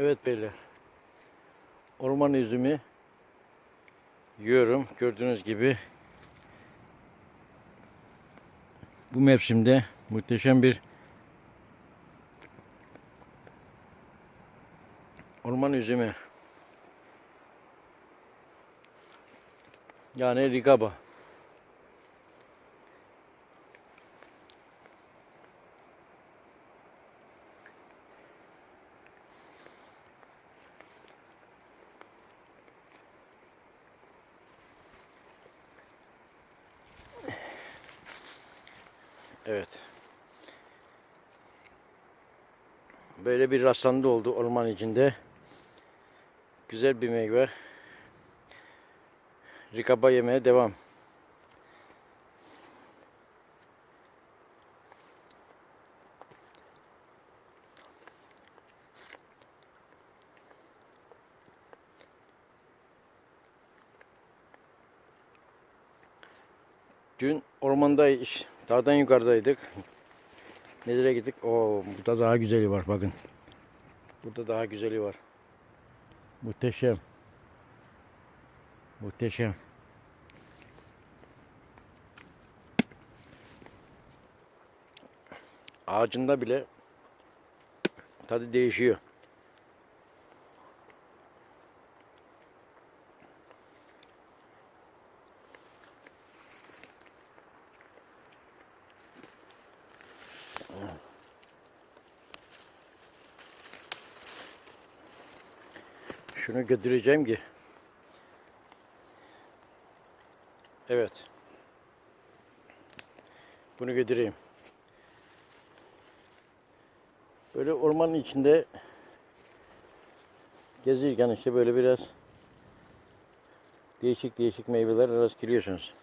Evet beyler. Orman üzümü yiyorum. Gördüğünüz gibi bu mevsimde muhteşem bir orman üzümü. Yani rigaba. Evet. Böyle bir rastlantı oldu orman içinde. Güzel bir meyve. Rikaba yemeye devam. Dün ormanda iş- dağdan yukarıdaydık. Nereye gittik? Oo, burada daha güzeli var bakın. Burada daha güzeli var. Muhteşem. Muhteşem. Ağacında bile tadı değişiyor. Şunu götüreceğim ki. Evet. Bunu götüreyim. Böyle ormanın içinde gezirken işte böyle biraz değişik değişik meyveler rast geliyorsunuz.